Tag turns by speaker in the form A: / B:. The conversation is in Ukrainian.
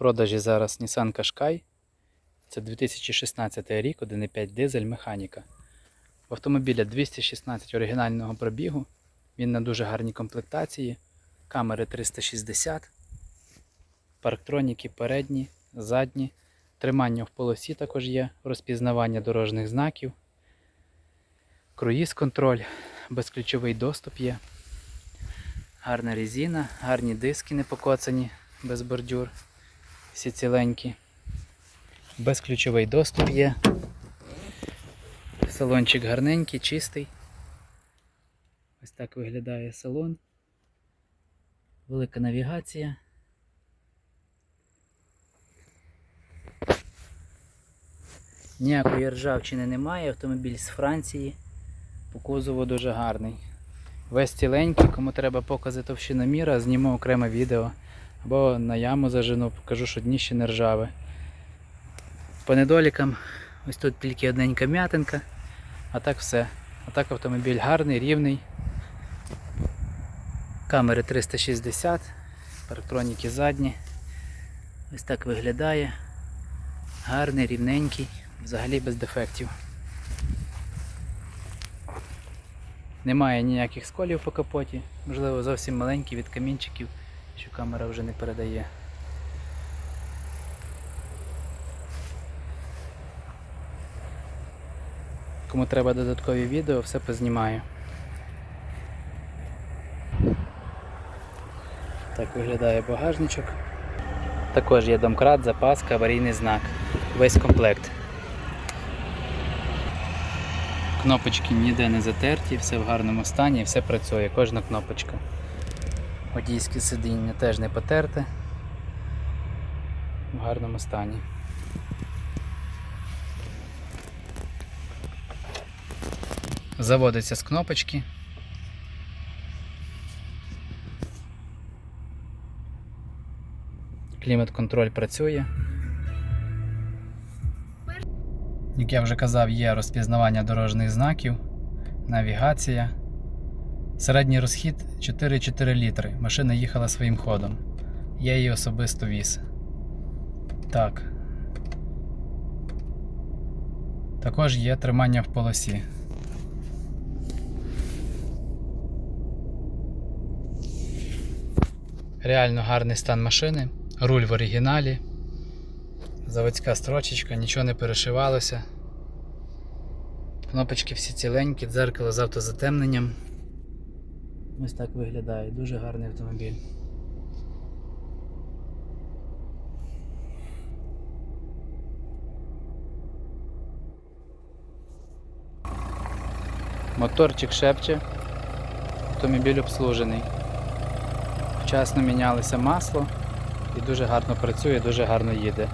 A: продажі зараз Nissan Qashqai. Це 2016 рік, 1,5 дизель механіка. В автомобіля 216 оригінального пробігу. Він на дуже гарній комплектації. Камери 360, парктроніки передні, задні. Тримання в полосі також є, розпізнавання дорожніх знаків. Круїз контроль, безключовий доступ є. Гарна резина, гарні диски не покоцані, без бордюр. Всі ціленькі. Безключовий доступ є. Салончик гарненький, чистий. Ось так виглядає салон. Велика навігація. Ніякої ржавчини немає, автомобіль з Франції. По кузову дуже гарний. Весь ціленький, кому треба покази товщиноміра, зніму окреме відео. Або на яму зажену, покажу, що дніще не ржаве. По недолікам, ось тут тільки одненька м'ятинка, а так все. А так автомобіль гарний, рівний. Камери 360, парктроніки задні. Ось так виглядає. Гарний, рівненький, взагалі без дефектів. Немає ніяких сколів по капоті, можливо зовсім маленькі від камінчиків, що камера вже не передає. Кому треба додаткові відео, все познімаю. Так виглядає багажничок. Також є домкрат, запаска, аварійний знак. Весь комплект. Кнопочки ніде не затерті, все в гарному стані, все працює, кожна кнопочка. Водійське сидіння теж не потерте. В гарному стані. Заводиться з кнопочки. Клімат-контроль працює. Як я вже казав, є розпізнавання дорожніх знаків, навігація. Середній розхід 4,4 літри. Машина їхала своїм ходом. Я її особисто віз. Так. Також є тримання в полосі. Реально гарний стан машини. Руль в оригіналі. Заводська строчечка, нічого не перешивалося. Кнопочки всі ціленькі, дзеркало з автозатемненням. Ось так виглядає. Дуже гарний автомобіль. Моторчик шепче. Автомобіль обслужений. Вчасно мінялося масло і дуже гарно працює, дуже гарно їде.